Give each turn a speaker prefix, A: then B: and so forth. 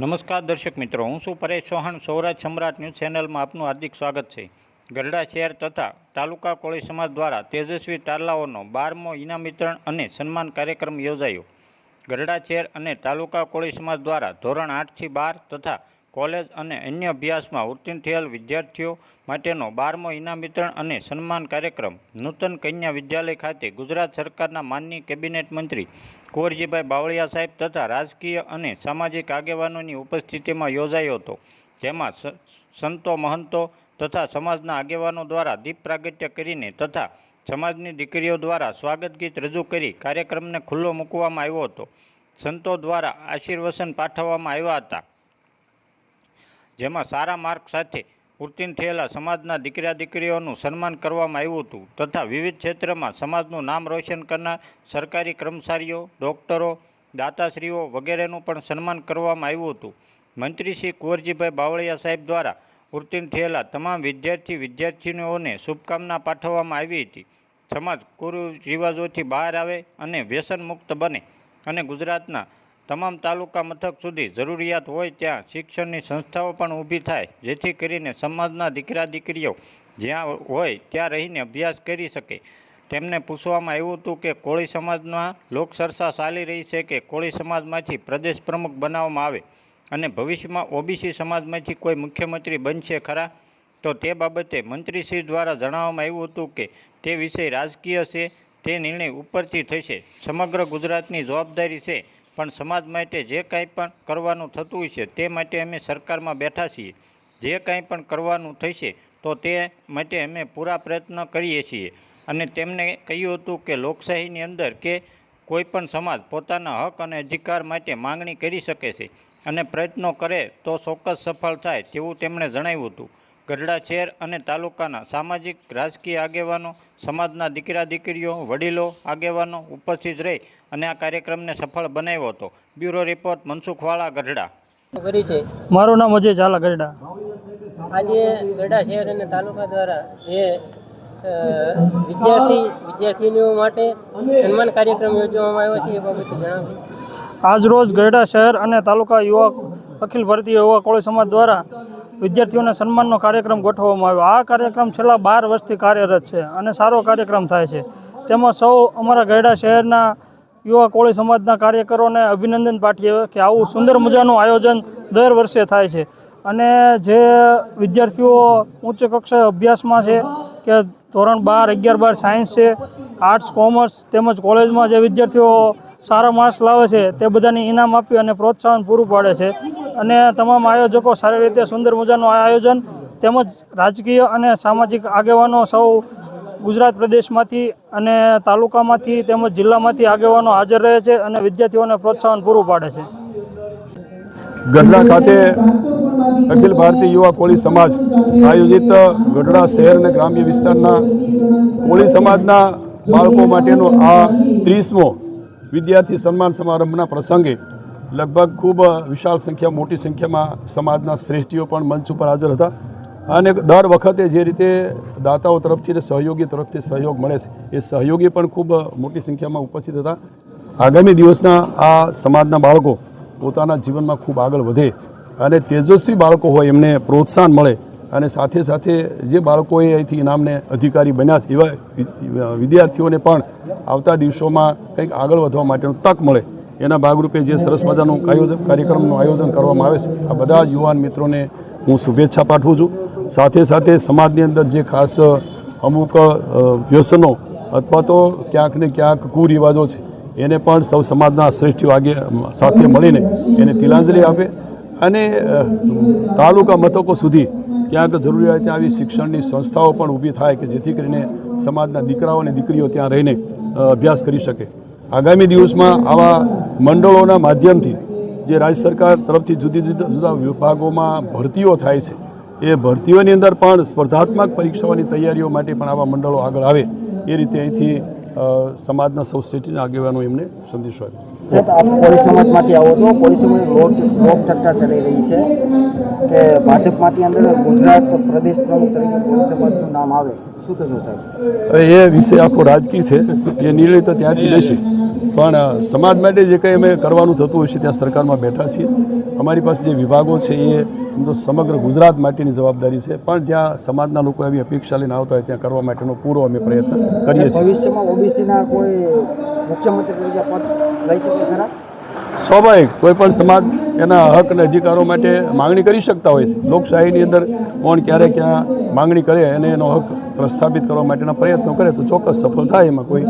A: નમસ્કાર દર્શક મિત્રો, હું છું પરેશ ચૌહાણ સૌરાજ સમ્રાટ ન્યૂઝ ચેનલમાં આપનું હાર્દિક સ્વાગત છે. ગરડા શહેર તથા તાલુકા કોળી સમાજ દ્વારા તેજસ્વી તારલાઓનો બારમો ઇનામ વિતરણ અને સન્માન કાર્યક્રમ યોજાયો. ગરડા શહેર અને તાલુકા કોળી સમાજ દ્વારા ધોરણ આઠથી બાર તથા કોલેજ અને અન્ય અભ્યાસમાં ઉત્તીર્ણ થયેલ વિદ્યાર્થીઓ માટેનો બારમો ઇનામ વિતરણ અને સન્માન કાર્યક્રમ. નૂતન કન્યા વિદ્યાલય ખાતે ગુજરાત સરકારના માનનીય કેબિનેટ મંત્રી કુંવરજીભાઈ બાવળિયા સાહેબ તથા રાજકીય અને સામાજિક આગેવાનોની ઉપસ્થિતિમાં યોજાયો હતો. જેમાં સંતો મહંતો તથા સમાજના આગેવાનો દ્વારા દીપ પ્રાગટ્ય કરીને તથા સમાજની દીકરીઓ દ્વારા સ્વાગત ગીત રજૂ કરી કાર્યક્રમને ખુલ્લો મૂકવામાં આવ્યો હતો. સંતો દ્વારા આશીર્વચન પાઠવવામાં આવ્યા હતા. જેમાં સારા માર્ક સાથે ઉત્તીર્ણ થયેલા સમાજના દીકરા દીકરીઓનું સન્માન કરવામાં આવ્યું હતું તથા વિવિધ ક્ષેત્રમાં સમાજનું નામ રોશન કરનાર સરકારી કર્મચારીઓ, ડૉક્ટરો, દાતાશ્રીઓ વગેરેનું પણ સન્માન કરવામાં આવ્યું હતું. મંત્રી શ્રી કુંવરજીભાઈ બાવળિયા સાહેબ દ્વારા ઉત્તીર્ણ થયેલા તમામ વિદ્યાર્થી વિદ્યાર્થીનીઓને શુભકામના પાઠવવામાં આવી હતી. સમાજ કુરિવાજોથી બહાર આવે અને વ્યસન મુક્ત બને અને ગુજરાતના તમામ તાલુકા મથક સુધી જરૂરિયાત હોય ત્યાં શિક્ષણની સંસ્થાઓ પણ ઊભી થાય, જેથી કરીને સમાજના દીકરા દીકરીઓ જ્યાં હોય ત્યાં રહીને અભ્યાસ કરી શકે. તેમને પૂછવામાં આવ્યું હતું કે કોળી સમાજમાં લોકસરસા ચાલી રહી છે કે કોળી સમાજમાંથી પ્રદેશ પ્રમુખ બનાવવામાં આવે અને ભવિષ્યમાં ઓબીસી સમાજમાંથી કોઈ મુખ્યમંત્રી બનશે ખરા? તો તે બાબતે મંત્રીશ્રી દ્વારા જણાવવામાં આવ્યું હતું કે તે વિષય રાજકીય છે, તે નિર્ણય ઉપરથી થશે. સમગ્ર ગુજરાતની જવાબદારી છે પણ સમાજ માટે જે કાંઈ પણ કરવાનું થતું હોય છે, તે માટે અમે સરકારમાં બેઠા છીએ. જે કાંઈ પણ કરવાનું થશે, તો તે માટે અમે પૂરા પ્રયત્ન કરીએ છીએ. અને તેમને કહ્યું હતું કે લોકશાહીની અંદર કે કોઈ પણ સમાજ પોતાના હક અને અધિકાર માટે માંગણી કરી શકે છે અને પ્રયત્નો કરે તો ચોક્કસ સફળ થાય તેવું તેમણે જણાવ્યું હતું. ગઢડા શહેર અને તાલુકાના સામાજિક રાજકીય આગેવાનો સમાજના દીકરા દીકરીઓ વડીલો આગેવાનો ઉપસ્થિત રહી અને આ કાર્યક્રમને સફળ બનાવ્યો હતો. Bureau report Mansukhwala Gadhada.
B: કરી છે.
C: મારું નામ અજય ઝાલા ગરડા
B: આજે ગઢડા શહેર અને તાલુકા દ્વારા જે વિદ્યાર્થી વિદ્યાર્થીનીઓ માટે સન્માન કાર્યક્રમ યોજવામાં આવ્યો છે એ બાબતે જણાવો.
C: આજ રોજ ગરડા શહેર અને તાલુકા યુવા અખિલ ભારતીય યુવા કોળી સમાજ દ્વારા વિદ્યાર્થીઓને સન્માનનો કાર્યક્રમ ગોઠવવામાં આવ્યો. આ કાર્યક્રમ છેલ્લા બાર વર્ષથી કાર્યરત છે અને સારો કાર્યક્રમ થાય છે. તેમાં સૌ અમારા ગરડા શહેરના યુવા કોળી સમાજના કાર્યકરોને અભિનંદન પાઠવીએ કે આવું સુંદર મજાનું આયોજન દર વર્ષે થાય છે. અને જે વિદ્યાર્થીઓ ઉચ્ચ કક્ષાએ અભ્યાસમાં છે, કે ધોરણ બાર, અગિયાર બાર સાયન્સ છે, આર્ટ્સ, કોમર્સ તેમજ કોલેજમાં જે વિદ્યાર્થીઓ સારા માર્ક્સ લાવે છે, તે બધાને ઇનામ આપી અને પ્રોત્સાહન પૂરું પાડે છે. અને તમામ આયોજકો સારી રીતે સુંદર મજાનું આયોજન તેમજ રાજકીય અને સામાજિક આગેવાનો સૌ ગુજરાત પ્રદેશમાંથી અને તાલુકામાંથી તેમજ જિલ્લામાંથી આગેવાનો હાજર રહે છે અને વિદ્યાર્થીઓને પ્રોત્સાહન પૂરું પાડે છે.
D: ગઢડા ખાતે અખિલ ભારતીય યુવા કોળી સમાજ આયોજિત ગઢડા શહેર અને ગ્રામ્ય વિસ્તારના કોળી સમાજના બાળકો માટેનો આ ત્રીસમો વિદ્યાર્થી સન્માન સમારંભના પ્રસંગે લગભગ ખૂબ વિશાળ સંખ્યા, મોટી સંખ્યામાં સમાજના શ્રેષ્ઠીઓ પણ મંચ ઉપર હાજર હતા. અને દર વખતે જે રીતે દાતાઓ તરફથી અને સહયોગી તરફથી સહયોગ મળે છે, એ સહયોગી પણ ખૂબ મોટી સંખ્યામાં ઉપસ્થિત હતા. આગામી દિવસના આ સમાજના બાળકો પોતાના જીવનમાં ખૂબ આગળ વધે અને તેજસ્વી બાળકો હોય, એમને પ્રોત્સાહન મળે અને સાથે સાથે જે બાળકોએ અહીંથી ઇનામને અધિકારી બન્યા છે, એવા વિદ્યાર્થીઓને પણ આવતા દિવસોમાં કંઈક આગળ વધવા માટેનો તક મળે. એના ભાગરૂપે જે સરસ મજાનું આયોજન, કાર્યક્રમનું આયોજન કરવામાં આવે છે. આ બધા યુવાન મિત્રોને હું શુભેચ્છા પાઠવું છું. સાથે સાથે સમાજની અંદર જે ખાસ અમુક વ્યસનો અથવા તો ક્યાંક ને ક્યાંક કુરિવાજો છે, એને પણ સૌ સમાજના શ્રેષ્ઠ વાગે સાથે મળીને એને તિલાંજલિ આપે અને તાલુકા મથકો સુધી ક્યાંક જરૂરિયાત આવી શિક્ષણની સંસ્થાઓ પણ ઊભી થાય કે જેથી કરીને સમાજના દીકરાઓ અને દીકરીઓ ત્યાં રહીને અભ્યાસ કરી શકે. આગામી દિવસમાં આવા મંડળોના માધ્યમથી જે રાજ્ય સરકાર તરફથી જુદી જુદા જુદા વિભાગોમાં ભરતીઓ થાય છે એ ભરતીઓની અંદર પણ સ્પર્ધાત્મક પરીક્ષાઓની તૈયારીઓ માટે પણ આવા મંડળો આગળ આવે એ રીતે અહીંથી સમાજના સૌ શ્રેષ્ઠીના આગેવાનો એમને સંદેશો આપ્યો
E: પોલીસમાંથી આપ કોળી સમાજમાંથી આવો છો. કોળી સમાજ લોક લોક ચર્ચા ચાલી રહી છે કે ભાજપમાંથી અંદર ગુજરાત પ્રદેશ પ્રમુખ તરીકે કોળી સમાજનું નામ આવે. શું કહેશો સાહેબ?
D: એ વિષય આખો રાજકીય છે એ નિર્ણય તો ત્યાંથી લેશે. પણ સમાજ માટે જે કંઈ અમે કરવાનું થતું હોય છે ત્યાં સરકારમાં બેઠા છીએ. અમારી પાસે જે વિભાગો છે એ તો સમગ્ર ગુજરાત માટેની જવાબદારી છે. પણ જ્યાં સમાજના લોકો એવી અપેક્ષા લઈને આવતા હોય ત્યાં કરવા માટેનો પૂરો અમે પ્રયત્ન કરીએ છીએ.
E: ભવિષ્યમાં ઓબીસીના કોઈ મુખ્યમંત્રી પદ લઈ શકે ખરા?
D: સ્વાભાવિક કોઈ પણ સમાજ એના હક અને અધિકારો માટે માંગણી કરી શકતા હોય છે. લોકશાહીની અંદર કોણ ક્યારે ક્યાં માંગણી કરે અને એનો હક પ્રસ્થાપિત કરવા માટેના પ્રયત્નો કરે તો ચોક્કસ સફળ થાય એમાં કોઈ.